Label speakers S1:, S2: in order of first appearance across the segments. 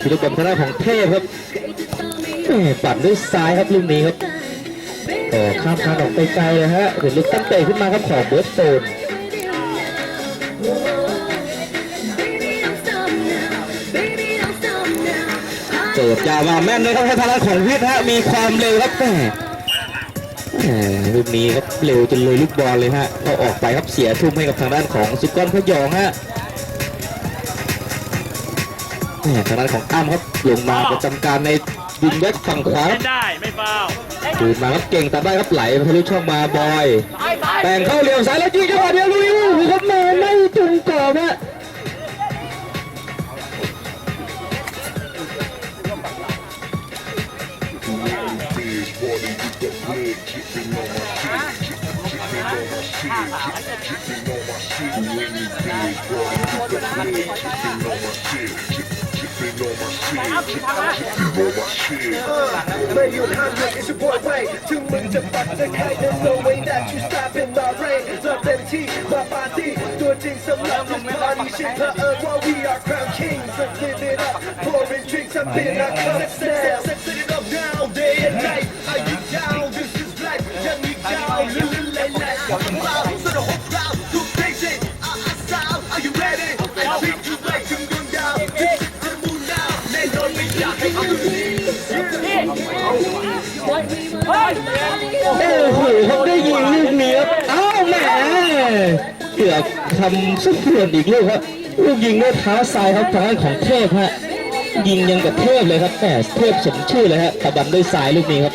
S1: ทีลูกบอลทางด้านของเทพครับปัดด้วยซ้ายครับลูกนี้ครับก็ข้ามคานออกไกลๆเลยฮะเดี๋ยวลูกตั้งเตะขึ้นมาครับของเบิร์ตโซนเจิดยาวมาแม่นเลยครับให้ทางด้านของวิทย์ฮะมีความเร็วครับแหม่ลูกนี้ครับเร็วจนเลยลูกบอลเลยฮะเขาออกไปครับเสียทุ่มให้กับทางด้านของสุกรพยองฮะ ทางด้านของอ้ำครับลงมาประจำการในวิงแบ็กฝั่งขวาค
S2: เล่
S1: รับ
S2: นได้ไม่ฟาว
S1: คืนมาครับเก่งตัดได้ครับไหลทะลุช่องมาบอย แต่งเข้าเรียวซ้ายแล้วยิงจังหวะเดียวลุยโอ้โหครับแม่ไม่จุงกรอบฮะ
S3: ไม่หยุดห้ามหยุด it's your boy Ray ถึงมึงจะปักจะใคร there's no way that you stopping my rain เริ่มเต็มที่มาปาร์ตี้ตัวจริงสำหรับ this party shit เผอิญว่า we are crown kings let's live it up pouring drinks and beer not cups now set it up now day and night are you down this is life ยังมีดาว
S1: โอ้โหเขาได้ยิงลูกนี้ครับอ้าวแหมเกือบทำสุดเพื่อนอีกลูกครับลูกยิงด้วยเท้าซ้ายครับทางด้านของเทพฮะยิงยังกับเทพเลยครับแหมเทพสมชื่อเลยฮะตะบันด้วยซ้ายลูกนี้ครับ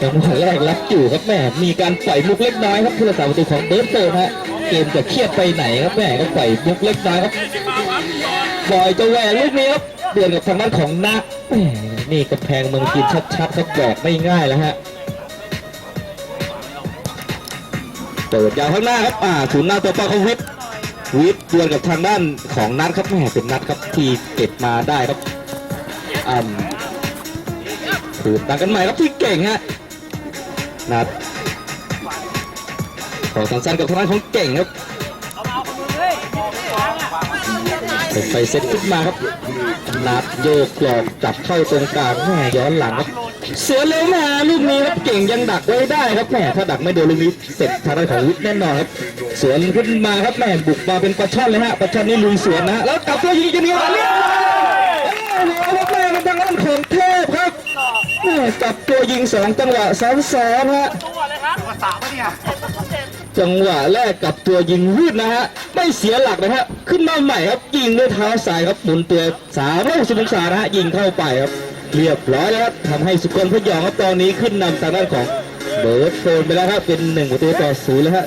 S1: จังหวะแรกรับอยู่ครับแหมมีการปล่อยมุกเล็กน้อยครับผู้รักษาประตูของเบิร์ตโตฮะเกมจะเครียดไปไหนครับแหมก็ปล่อยมุกเล็กน้อยครับ บอยจะแหวกลูกนี้ครับเดือนกับทางด้านของนักนี่กำแพงเมืองจีนชัดๆครับแหวกไม่ง่ายแล้วฮะเปิดยาวข้างหน้าครับอ่าศูนย์หน้าตัวปาเของวิทย์วิทย์ดวลกับทางด้านของนัดครับแหมเป็นนัดครับที่เก็บมาได้ครับอ่าถือต่างกันใหม่ครับที่เก่งฮะนัดขอสั้นๆกับทางด้านของเก่งครับ ไปเซตขึ้นมาครับนัดโยกกรอบจับเข้าตรงกลางแม่ย้อนหลังครับ เสือเร็วมาลูกนี้ครับเก่งยังดักไว้ได้ครับแม่ถ้าดักไม่โดนลูกนี้เสร็จทางด้านของวิทแน่นอนครับสวนขึ้นมาครับแม่บุกมาเป็นปลาช่อนเลยฮะปลาช่อนนี่ลุยสวนนะฮะแล้วกลับตัวยิงจะมีอะไรเนี่ยโอ้โหครับแม่มันทางด้านของเทพครับแม่จับตัวยิงสองจังหวะซ้อนๆฮะ จังหวะแรกกับตัวยิงวืดนะฮะ ไม่เสียหลักนะฮะ ขึ้นมาใหม่ครับยิงด้วยเท้าซ้ายครับหมุนตัวสามร้อยหกสิบองศานะฮะยิงเข้าไปครับ เรียบร้อยแล้วครับทำให้สุกรพยองครับตอนนี้ขึ้นนำทางด้านของเบิร์ดโฟนไปแล้วครับเป็นหนึ่งประตูต่อศูนย์แล้วฮะ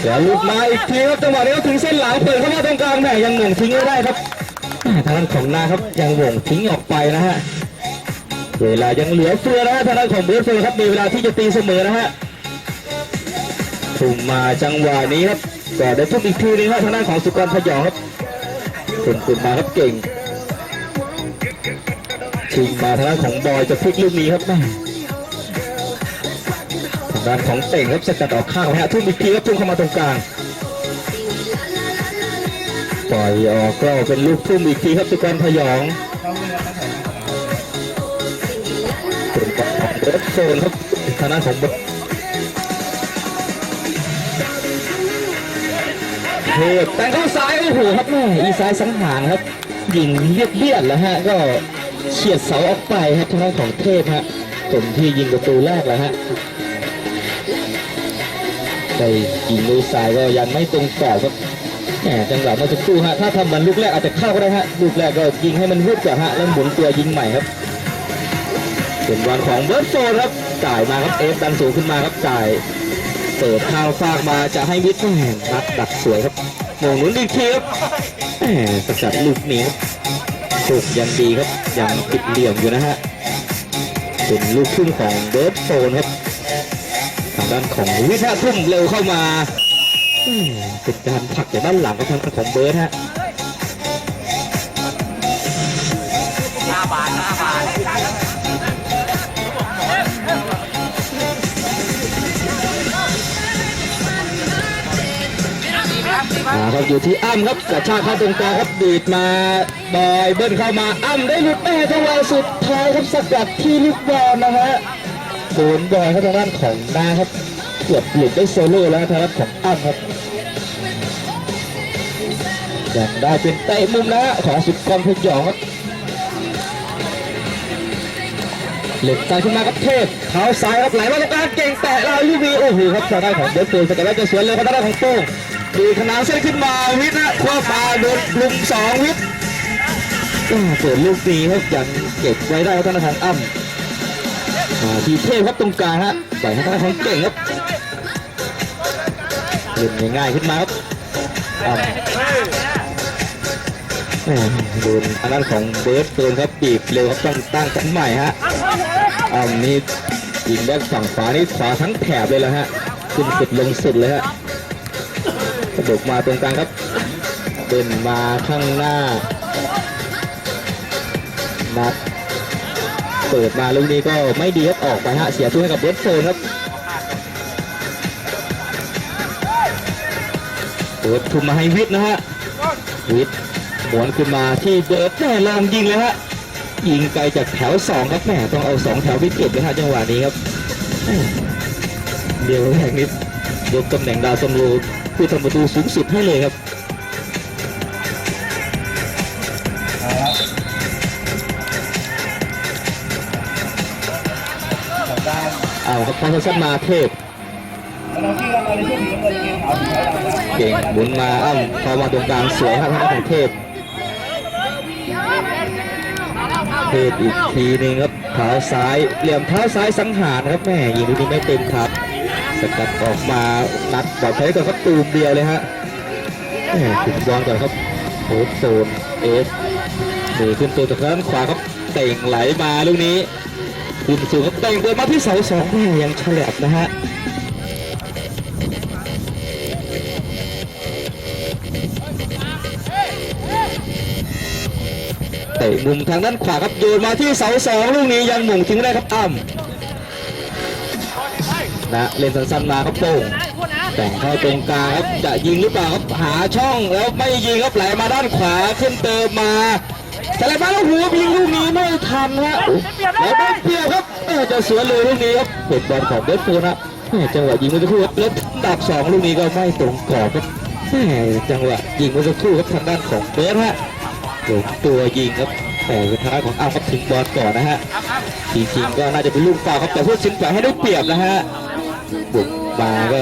S1: เดี๋ยวหลุดมาอีกทีครับจังหวะนี้ก็ถึงเส้นหลังเปิดเข้ามาตรงกลางแหม่ยังหม่งทิ้งไม่ได้ครับทางด้านของนาครับยังหม่งทิ้งออกไปนะฮะเวลายังเหลือเฟือนะฮะทางด้านของเบิร์ดเฟือครับมีเวลาที่จะตีเสมอนะฮะทุ่มมาจังหวะนี้ครับก็ได้ทุ่มอีกทีนึงครับทางด้านของสุกรพยองครับทุ่มขึ้นมาครับเก่งชิงมาทางด้านของบอยจะพลิกลูกนี้ครับแม่ ด้านของเต่งครับสกัดออกข้างนะฮะทุ่มอีกทีครับทุ่มเข้ามาตรงกลางปล่อยออกก็เป็นลูกทุ่มอีกทีครับสุกรพยองเป็นบอลของเร์ดโซนครับทางด้านของเทพแต่งเข้าซ้ายโอ้โหครับแม่อีซ้ายสังหารครับยิงเลียดเลียดแล้วฮะก็เฉียดเสาออกไปครับทางด้านของเทพฮะคนที่ยิงประตูแรกแล้วฮะ ได้ยิงลูกซ้ายก็ยังไม่ตรงกรอบครับแหมจังหวะเมื่อสักครู่ฮะถ้าทำเหมันลูกแรกอาจจะเข้าก็ได้ฮะลูกแรกก็ยิงให้มันวุดก่อนฮะแล้วหมุนตัวยิงใหม่ครับเป็นบอลของเบิร์ดโฟนครับจ่ายมาครับเอฟดันสูงขึ้นมาครับจ่ายเปิดทางฟากมาจะให้วิทย์แหมนัดดักสวยครับโมงหนุนอีกทีครับแหมสกัดลูกนี้ครับถูกยังดีครับยังติดเหลี่ยมอยู่นะฮะเป็นลูกขึ้นของเบิร์ดโฟนครับ ทางด้านของวิทย์ฮะทุ่มเร็วเข้ามาเป็นการผลักจากด้านหลังของทางของเบิร์ดฮะอ่าครับอยู่ที่อ้ำครับกระชากเข้าตรงกลางครับดีดมาบอยเบิ้ลเข้ามาอ้ำได้หลุดแม่จังหวะสุดท้ายครับสกัดที่ลูกบอลนะฮะ โดนบอยครับทางด้านของนาครับเกือบหลุดได้โซโล่แล้วทางด้านของอ้ำครับยังได้เป็นเตะมุมนะฮะของสุดกรพยองครับเหล็กใจขึ้นมาครับเทพเท้าซ้ายครับไหลมาตรงกลางเก่งแตะลายลูกนี้โอ้โหครับทางด้านของเดฟเฟลสกัดแล้จะสวนเลยครับทางด้านของโต้งดีขนานเส้นขึ้นมาวิทย์นะคว้าปาโดนลุมสองวิทย์อ่าเปิดลูกนี้ครับยังเก็บไว้ได้ครับท่านทางอ้ำมา ทีเทพครับตรงกลางฮะปล่อยให้ท่านของเก่งครับเล่นง่ายๆขึ้นมาครับอ้ำแหม่โดนทางด้านของเบิร์ดโดนครับบีบเร็วครับต้องตั้งกันใหม่ฮะอ้ำนี่ยิงด้านฝั่งขวานี่ขวาทั้งแถบเลยแล้วฮะขึ้นสุดลงสุดเลยฮะกระโดกมาตรงกลางครับเดินมาข้างหน้านัด เปิดมาลูกนี้ก็ไม่ดีครับออกไปฮะเสียทุนให้กับเบสโฟนครับเปิดทุนมาให้วิทย์นะฮะวิทย์หวนขึ้นมาที่เบิร์ดแม่ลองยิงเลยฮะยิงไกลจากแถวสองครับแม่ต้องเอาสองแถวไปเก็บเลยฮะจังหวะนี้ครับเดียวแรกนิดยกตำแหน่งดาวซัมโลผู้ทำประตูสูงสุดให้เลยครับ ครับพอสั้นมาเทพเก่งหมุนมาอ้ำเข้ามาตรงกลางสวยครับทางด้านของเทพเทพอีกทีนึงครับเท้าซ้ายเหลี่ยมเท้าซ้ายสังหารครับแม่ยิงลูกนี้ไม่เต็มครับสกัดออกมานัดบอลใช้ก่อนครับตูมเดียวเลยฮะแม่ถึงบอลก่อนครับโอ้โซนเอสหนีขึ้นตัวจากด้านขวาครับเต่งไหลมาลูกนี้ คุณสูงครับเต่งเดินมาที่เสาสองแม่ยังฉลับนะฮะเตะมุมทางด้านขวาครับโยนมาที่เสาสองลูกนี้ยังหม่งทิ้งได้ครับอ้ำนะเล่นสั้นๆมาครับโป่งแต่งเข้าตรงกลางครับจะยิงหรือเปล่าครับหาช่องแล้วไม่ยิงครับไหลมาด้านขวาขึ้นเติมมา แต่ไหลมาแล้วหัวยิงลูกนี้ไม่ทันฮะแล้วได้เปรียบครับเออจะสวนเลยลูกนี้ครับเป็นบอลของเดฟโฟนฮะแม่จังหวะยิงเมื่อสักครู่ครับแล้วดักสองลูกนี้ก็ไม่ตรงกรอบครับแม่จังหวะยิงเมื่อสักครู่ครับทางด้านของเบิร์ดฮะหลงตัวยิงครับแต่สุดท้ายของอ้าวครับถึงบอลก่อนนะฮะจริงๆก็น่าจะเป็นลูกฟาวล์ครับแต่ผู้ชิงแฝงให้ได้เปรียบนะฮะบุกมาก็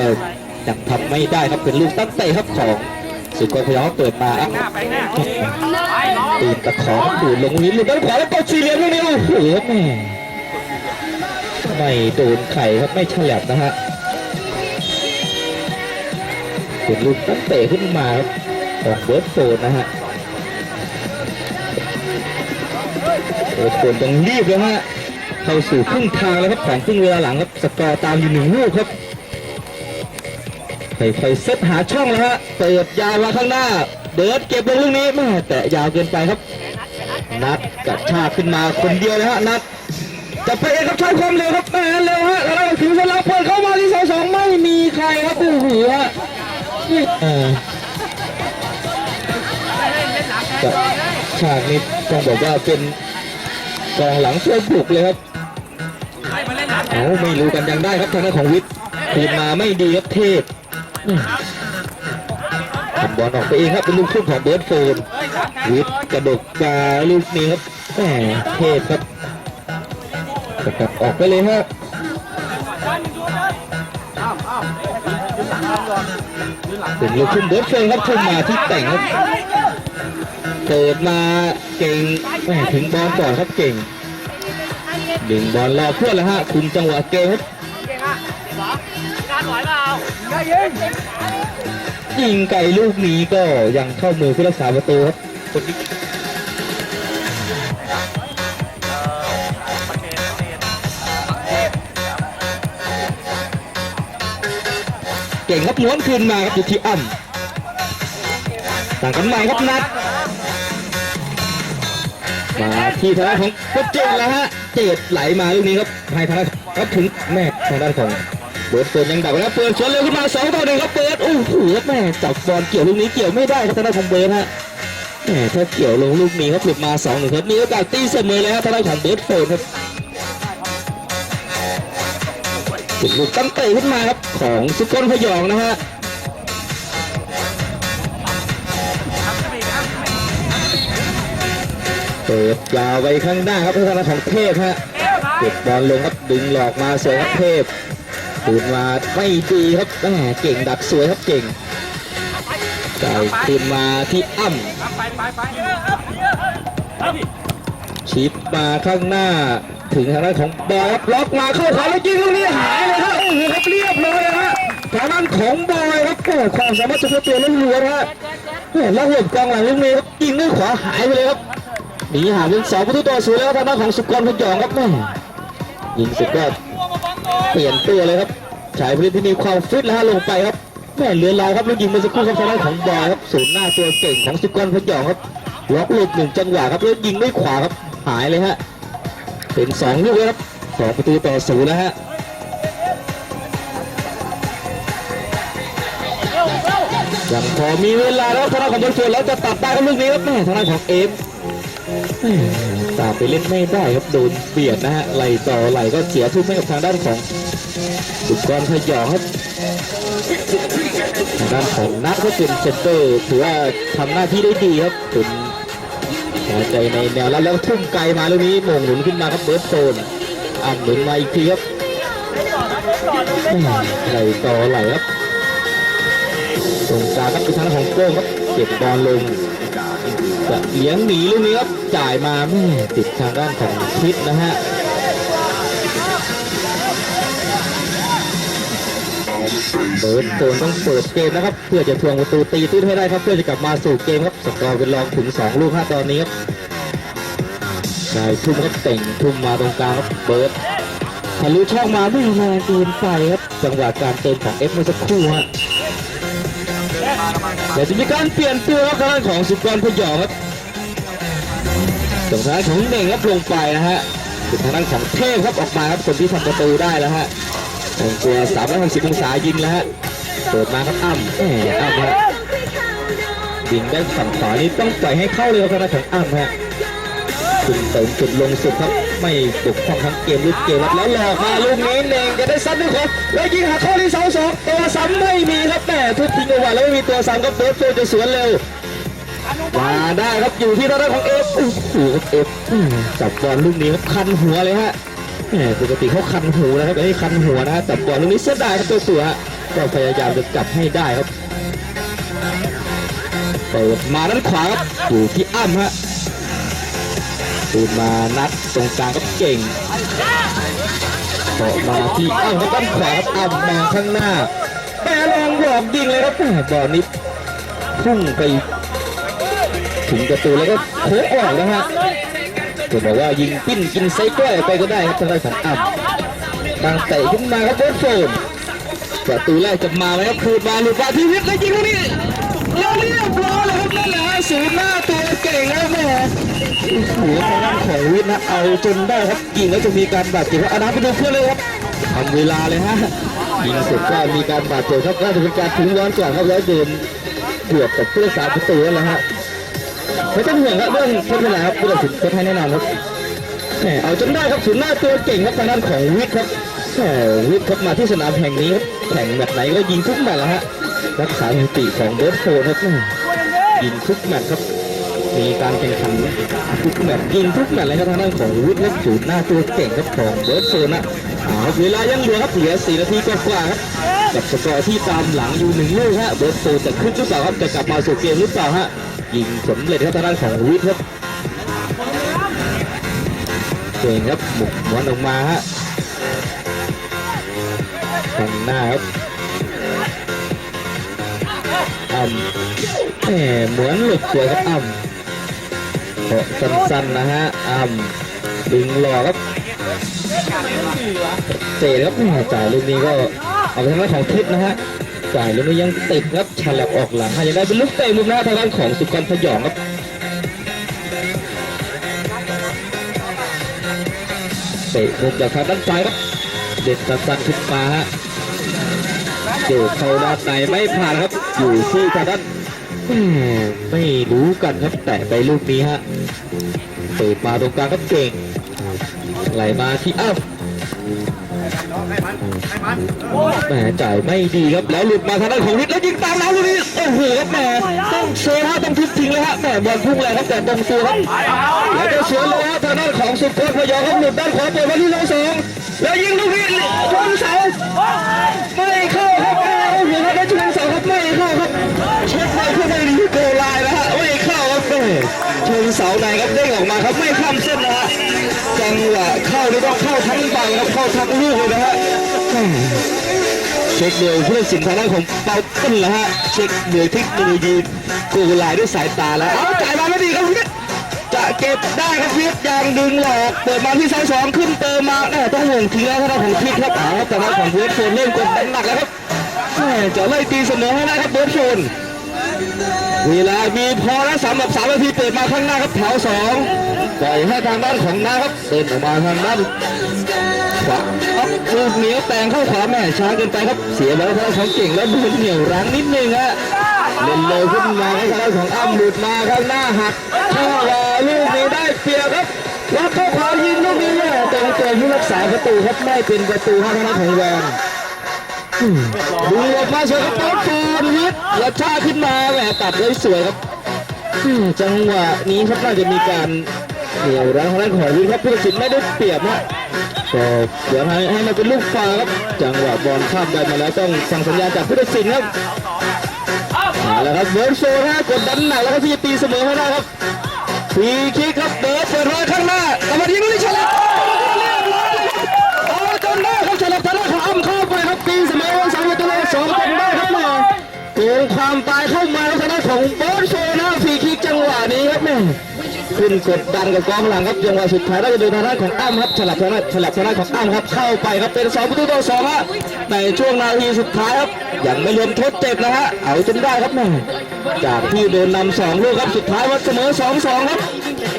S1: ยังทำไม่ได้ครับเป็นลูกตั้งเตะครับของ สุโขทัยเขาเปิดมาตีนตะขอดูดลงลิ้นลูกด้านขวาแล้วก็สี่เหลี่ยมลูกนี้โอ้โหแม่ไม่โดนไข่ครับไม่ฉลับนะฮะเป็นลูกตั้งเตะขึ้นมาครับของเบิร์ดโฟนนะฮะเบิร์ดโฟนต้องรีบแล้วฮะเข้าสู่ครึ่งทางแล้วครับของครึ่งเวลาหลังครับสกอร์ตามอยู่หนึ่งลูกครับ ค่อยๆเซตหาช่องแล้วฮะเปิดยาวมาข้างหน้าเบิร์ดเก็บลงลูกนี้แม่แต่ยาวเกินไปครับ นัดกระชากขึ้นมาคนเดียวเลยฮะนัดจะไปเองครับใช้ความเร็วครับแม่เร็วฮะแล้วถึงสลับเปิดเข้ามาที่เสาสองไม่มีใครครับโอ้โหฮะนี่เออกับฉากนี้ต้องบอกว่าเป็นกองหลังช่วยปลุกเลยครับเอาไม่รู้กันยังได้ครับทางด้านของวิทย์คืนมาไม่ดีครับเทพ ทำบอลออกไปเองครับเป็นลูกทุ่งของเบิร์ดโฟนวิทย์กระดกมาลูกนี้ครับแหมเทพครับสกัดออกไปเลยฮะเป็นลูกทุ่มเบิร์ดเฟิงครับทุ่มมาที่แต่งครับเปิดมาเก่งแหมถึงบอลก่อนครับเก่งดึงบอลรอเพื่อนแล้วฮะคุมจังหวะเกมครับ ยิงไกลลูกนี้ก็ยังเข้ามือผู้รักษาประตูครับคนนี้เก่งครับม้วนคืนมาครับอยู่ที่อ้ำต่างกันใหม่ครับนัดมาที่ทางด้านของโคชเจดแล้วฮะเจดไหลมาลูกนี้ครับให้ทางด้านครับถึงแม่ทางด้านของ เบิร์ดเปิดยังดักไว้นะเปิดสวนเร็วขึ้นมาสองต่อหนึ่งครับเปิดโอ้โหแม่จับบอลเกี่ยวลูกนี้เกี่ยวไม่ได้ครับทางด้านของเบิร์ดฮะแม่ถ้าเกี่ยวลงลูกนี้ครับหลุดมาสองหนึ่งครับมีโอกาสตีเสมอเลยครับทางด้านของเบิร์ดเปิดครับสุดลูกตั้งเตะขึ้นมาครับของสุกลพยองนะฮะเปิดยาวไปข้างหน้าครับทางด้านของเทพฮะเก็บบอลลงครับดึงหลอกมาสวยครับเทพ คืนมาไม่ดีครับแหมเก่งดักสวยครับเก่งจ่คืนมาที่อ้ำชิปมาข้างหน้าถึงทางด้านของบอยล็อกมาเข้าขาแล้วยิงลูกนี้หายเลยฮะโอ้โหครับเรียบเลยฮะทางด้านของบอยครับโอ้ความสามารถเฉพาะตัวล้วนๆฮะแหมแล้วหัวกองหลังลูกนี้ครับยิงด้วยขวาหายไปเลยครับหนีห่างเป็นสองประตูต่อศูนย์แล้วทางด้านของสุกรพยองครับแม่ยิงสร็จก็ เปลี่ยนตัวเลยครับชายผู้เล่นที่มีความฟิตแล้วฮะลงไปครับแม่เหลือเราครับลูกยิงเมื่อสักครู่ครับทางด้านของบอยครับศูนย์หน้าตัวเก่งของสุกรพยองครับล็อกหลุดหนึ่งจังหวะครับแล้วยิงด้วยขวาครับหายเลยฮะเป็นสองลูกเลยครับสองประตูต่อศูนย์แล้วฮะยังพอมีเวลาแล้วทางด้านของบอลส่วนแล้วจะตัดได้ครับลูกนี้ครับแม่ทางด้านของเอฟ ตามไปเล่นไม่ได้ครับโดนเบียดนะฮะไหลต่อไหลก็เสียทุ่มให้กับทางด้านของสุกรพยองครับทางด้านของนัทก็เป็นเซนเตอร์ถือว่าทำหน้าที่ได้ดีครับเป็นหัวใจในแนวแล้วแล้วทุ่มไกลมาลูกนี้โมงหนุนขึ้นมาครับเบิร์ดโซนอ่านหนุนมาอีกทีครับไหลต่อไหลครับตรงกลางครับเป็นทางด้านของโก้ครับเก็บบอลลง จะเลี้ยงหนีลูกนี้ครับจ่ายมาแม่ติดทางด้านของทิศนะฮะเบิร์ดโซนต้องเปิดเกมนะครับ เพื่อจะทวงประตูตีตื้นให้ได้ครับ เพื่อจะกลับมาสู่เกมครับ สกอร์เป็นรองถึง 2 ลูกฮะตอนนี้ครับได้ทุ่มครับเต่งทุ่มมาตรงกลางครับเบิร์ดทะลุช่องมาไม่แรงเกินไปครับ จังหวะการเติมของเอฟเมื่อสักครู่ฮะ เดี๋ยวจะมีการเปลี่ยนตัวครับทางด้านของสุกรพยองครับตรงทางด้านของเน่งครับลงไปนะฮะเป็นทางด้านของเทพครับออกมาครับคนที่ทำประตูได้แล้วฮะตรงตัว360องศายิงแล้วฮะเปิดมาครับอ้ำแหมอ้ำฮะยิงได้ฝั่งขวานี่ต้องปล่อยให้เข้าเลยครับทาด้านของอ้ำฮะจุดเติมจุดลงสุดครับ ไม่ปกป้องทั้งเกมลุกเกมรับแล้วหลอกมาลูกนี้เน่งจะได้ซัดด้วยครับแล้วยิงหาข้อที่เสาสองตัวซ้ำไม่มีครับแหมทุบทิ้งเอาไว้แล้วไม่มีตัวซ้ำครับเบิร์ดโฟจะสวนเร็วมาได้ครับอยู่ที่ทางด้านของเอฟโอ้โหเอฟจับบอลลูกนี้ครับคันหัวเลยฮะแหมปกติเขาคันหูนะครับแต่นี่คันหัวนะจับบอลลูกนี้เสียดายครับตัวตัวฮะก็พยายามจะจับให้ได้ครับเปิดมาด้านขวาครับอยู่ที่อ้ำฮะ ตูนมานัดตรงกลางครับเก่งเกาะมาที่อ้ำครับด้านขวาครับอ้ำมาข้างหน้าแม่ลองหลอกยิงเลยครับแหม่บอลนี้พุ่งไปถึงประตูแล้วก็โค้งออกนะฮะจะบอกว่ายิงปิ้นกินไส้กล้วยไปก็ได้ครับทางด้านของอับดังเตะขึ้นมาครับเบิร์ดโฟนประตูแรกจะมาไหมครับคืนมาหลุดมาทีวิทย์แล้วยิงลูกนี้แล้วเรียบร้ย ละฮะศูนย์หน้าตัวเก่งแล้วแม่โอ้โหทางด้านของวิทย์นะเอาจนได้ครับยิงแล้วจะมีการบาดเจ็บครับอานาไปดูเพื่อนเลยครับทำเวลาเลยฮะยิงเสร็จก็มีการบาดเจ็บครับน่าจะเป็นการทิ้งย้อนก่อนครับแล้วเดินเกือบกับผู้รักษาประตูแล้วนะฮะไม่ต้องห่วงครับเรื่องโทษเวลาครับผู้ตัดสินโทษให้แน่นอนครับแหมเอาจนได้ครับศูนย์หน้าตัวเก่งครับทางด้านของวิทย์ครับแหมวิทย์ครับมาที่สนามแห่งนี้ครับแข่งแบบไหนก็ยิงทุกแมตช์แล้วฮะรักษาสถิติของเบิร์ดโฟนครับ ยิงทุกแมตช์ครับ มีการแข่งขันทุกแมตช์ยิงทุกแมตช์เลยครับทางด้านของวุฒิเล็กสูตรหน้าตัวเก่งครับของเบิร์ดโซนนะเอาเวลายังเหลือครับเหลือ4นาทีกว่าครับกับสกอร์ที่ตามหลังอยู่หนึ่งลูกฮะเบิร์ดโซนจะขึ้นหรือเปล่าครับจะกลับมาสู่เกมหรือเปล่าฮะยิงสำเร็จครับทางด้านของวุฒิครับเก่งครับหมุกบอลออกมาฮะทางหน้าครับอ่ำ แหมเหมือนหลุดสวยครับอ่ำเกาะสั้นๆนะฮะอ่ำดึงหลอครับเตะครับแหมจ่ายลูกนี้ก็เอาไปทางด้านของทิศนะฮะจ่ายลูกนี้ยังติดครับฉลับออกหลังฮะยังได้เป็นลูกเตะมุมหน้าทางด้านของสุกรพยองครับเตะมุมจากทางด้านซ้ายครับเด็ดสั้นๆขึ้นมาฮะเจอเข้าด้านในไม่ผ่านครับอยู่ที่ทางด้าน ไม่รู้กันครับแต่ไปลูกนี้ฮะเปิดมาตรงกลางครับเก่งไหลมาที่อ้าวแหมจ่ายไม่ดีครับแล้วหลุดมาทางด้านของฤทธิ์แล้วยิงตามแล้วลูกนี้โอ้โหครับแหมต้องเซฟฮะต้องทุบทิ้งเลยฮะแหมบอลพุ่งแรงครับแต่ตรงตัวครับแล้วจะสวนเลยฮะทางด้านของสุพจน์พยองครับหลุดด้านขวาเปิดมาที่น้องสองแล้วยิงลูกนี้ชนเสา นเสาในครับเด้งออกมาครับไม่ข้ามเส้นนะฮะจังหวะเข้านี่ต้องเข้าทั้งใบครับเข้าทั้งลูกเลยนะฮะเช็คเดียวผู้ตัดสินทางด้านของเปาต้นแล้วฮะเช็คเดียวทคโนโลยีโกลไลด้วยสายตาแล้วเอาจ่ายมาไม่ดีครับจะเก็บได้ครับพีทยางดึงหลอกเปิดมาที่เสาสองขึ้นเติมมาแม่ต้องห่วงทีแล้วทางด้านของพีทครับเอาครับแต่ทางด้านของเวสโฟนเริ่มกดดันหนักแล้วครับจะไล่ตีเสมอให้ได้ครับเบิร์ดโฟน เวลามีพอแล้วสามแบบสามนาทีเปิดมาข้างหน้าครับแถวสองปล่อยให้ทางด้านของน้าครับเดินออกมาทางด้านขวาครับลูกเหนียวแตงเข้าขวาแม่ช้าเกินไปครับเสียบอลทางด้านของเก่งแล้วโดนเหนียวรั้งนิดนึงฮะเล่นเร็วขึ้นมาให้ทางด้านของอ้ำหลุดมาข้างหน้าหักเข้ารอลูกนี้ได้เปรียบครับรับเข้าขวายิงลูกนี้แม่ตรงตัวผู้รักษาประตูครับไม่เป็นประตูให้ทางด้านของแวน ดูออกมาสวยครับโป๊ฟอนวิทย์และชาขึ้นมาแหมตัดไว้สวยครับจังหวะนี้ครับน่าจะมีการเหนี่ยวรั้งทางด้านของวิทย์ครับผู้ตัดสินไม่ได้เปรียบนะก็เดี๋ยวให้ให้มันเป็นลูกฟาครับจังหวะบอลข้ามไปมาแล้วต้องสั่งสัญญาณจากผู้ตัดสินครับเอาละครับเบิร์ดโซนะกดดันหนักแล้วก็ที่จะตีเสมอให้ได้ครับฟรีคิกครับเบิร์ดเปิดรอยข้างหน้าแต่มาที่ลูกนี้ฉลับ ขึ้นกดดันกับกองหลังครับจังหวะสุดท้ายได้จะโดนทางด้านของอ้ำครับฉลับทางด้านฉลับทางด้านของอ้ำครับเข้าไปครับเป็นสองประตูต่อสองฮะในช่วงนาทีสุดท้ายครับยังไม่รวมทดเจ็บนะฮะเอาจนได้ครับแม่จากที่โดนนำสองลูกครับสุดท้ายว่าเสมอสองสองครับ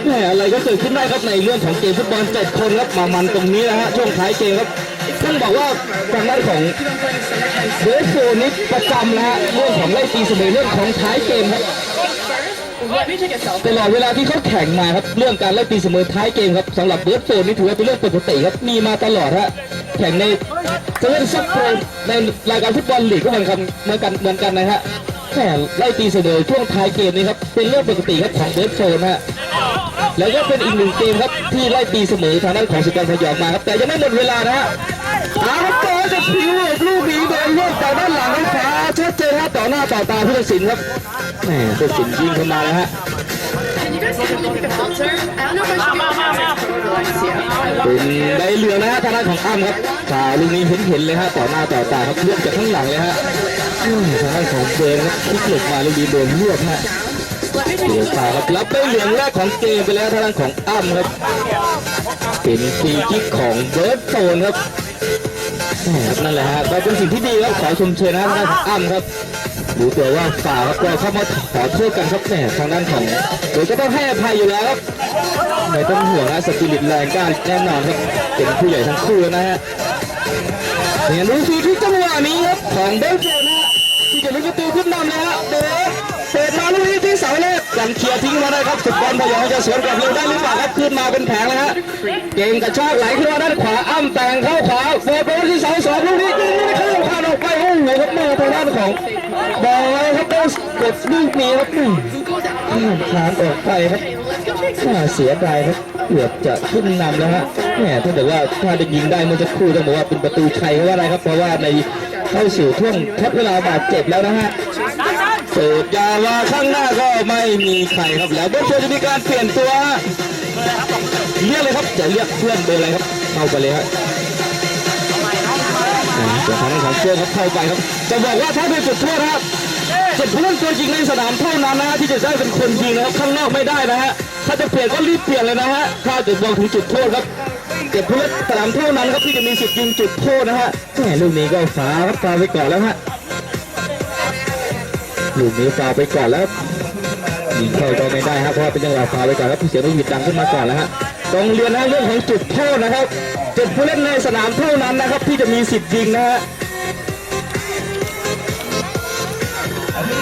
S1: แหมอะไรก็เกิดขึ้นได้ครับในเรื่องของเกมฟุตบอลเจ็ดคนครับมามันตรงนี้นะฮะช่วงท้ายเกมครับต้องบอกว่าทางด้านของเบสโฟนี่ประจำนะฮะเรื่องของไล่ตีเสมอเรื่องของท้ายเกมครับ ตลอดเวลาที่เขาแข่งมาครับเรื่องการไล่ตีเสมอท้ายเกมครับสำหรับเบสโฟนี่ถือว่าเป็นเรื่องปกติครับมีมาตลอดฮะแข่งในเซเว่นซับโปรในรายการฟุตบอลลีกก็เหมือนกันเหมือนกันเหมือนกันนะฮะแข่ไล่ตีเสมอช่วงท้ายเกมนี้ครับเป็นเรื่องปกติครับของเบสโฟนะฮะแล้วก็เป็นอีกหนึ่งเกมครับที่ไล่ตีเสมอทางด้านของสุพรรณพยองมาครับแต่ยังไม่หมดเวลานะฮะ อาครับโจจะผิวลูกนี้โดนลูกต่อด้านหลังขวาชัดเจนฮะต่อหน้าต่อตาผู้ตัดสินครับแหมผู้ตัดสินยิงเข้ามาแล้วฮะ เป็นใบเหลืองนะฮะทางด้านของอ้ำครับข่าลูกนี้เห็นเห็นๆเลยฮะต่อหน้าต่อตาครับเลือดจากข้างหลังเลยฮะอืมทางด้านของเบนครับพลิกหลบมาลูกนี้โดนเลือดฮะเดี๋ยวตาครับรับใบเหลืองแรกของเกมไปแล้วทางด้านของอ้ำครับ เป็นฟรีคิกของเบิร์ดโซนครับ นั่นแหละฮะก็เป็นสิ่งที่ดีครับขอชมเชยนะทางด้านของอ้มครับดูตัวว่าฝ่าครับก็เข้ามาขอโทษกันครับแหมทางด้านของเดยก็ต้องให้อภัยอยู่แล้วครับไม่ต้องห่วงนะสปิริตแรงกล้าแน่นอนครับเป็นผู้ใหญ่ทั้งคู่แล้วนะฮะเนี่ยดูสิที่จังหวะนี้ครับของเบิร์ดโซนะที่จะลุ้นประตูขึ้นนำแลย ยังเคลียร์ทิ้งมาได้ครับสุดบอลพยองจะสวนกลับเร็วได้หรือเปล่าครับขึ้นมาเป็นแผงเลยฮะเก่งกระชากไหลขึ้นมาด้านขวาอ้ำแต่งเข้าขวาโฟร์โบที่เสาสองลูกนี้ยิงไม่เข้าผ่านออกไปโอ้โหครับแม่ทางด้านของบอลครับต้กดลูกนี้ครับข้ามคานออกไปครับเสียดายครับเกือบจะขึ้นนำแล้วฮะแหมถ้าเกิดว่าถ้าได้ยิงได้เมื่อสักครู่ต้องบอกว่าเป็นประตูชัยเพราะว่าอะไรครับเพราะว่าในเข้าสู่ช่วงทดเวลาบาดเจ็บแล้วนะฮะ สิร์ยาวาข้างหน้าก็ไม่มีใครครับแล้วเบื้องต้นจะมีการเปลี่ยนตัวเรียกเลยครับจะเรียกเพื่อนเบอร์อะไรครับเข้าไปเลยครับอ่าส่วทางด้านของเพื่อนครับเข้าไปครับ จะบอกว่าถ้าเป็นจุดโทษครับจ็ดผู้เล่นตัวจริงในสนามเท่านั้นนะฮะที่จะได้เป็นคนยิงนะครับข้างนอกไม่ได้นะฮะถ้าจะเปลี่ยนก็รีบเปลี่ยนเลยนะฮะถ้าจะมองถึงจุดโทษครับเจ็ดผู้เล่นสนามเท่านั้นครับที่จะมีสิทธิ์ยิงจุดโทษนะฮะแหมลูกนี้ก็ฟ้าครับฟาไปก่อนแล้วฮะ ลูกนี้ฟาไปก่อนแล้วยิงเข้าก็ไม่ได้ครับเพราะว่าเป็นจังหวะฟาไปก่อนครับเสียงนกหวีดดังขึ้นมาก่อนแล้วฮะต้องเรียนนะเรื่องของจุดโทษนะครับเจ็ดผู้เล่นในสนามเท่านั้นนะครับ ที่จะมีสิทธิ์ยิงนะฮะ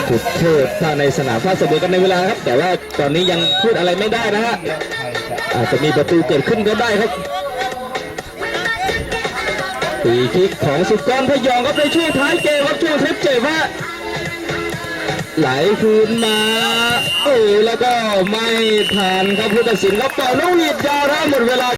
S1: จุดโทษถ้าในสนามถ้าเสมอกันในเวลาครับ แต่ว่าตอนนี้ยังพูดอะไรไม่ได้นะฮะอาจจะมีประตูเกิดขึ้นก็ได้ครับตีคิกของสุกรพยองครับในช่วงท้ายเกมครับช่วงเทปเจ็บฮะ ไหลคืนมาโอ้แล้วก็ไม่ผ่านครับผู้ตัดสินครับเป่านกหนีดยาวแล้วหมดเวลา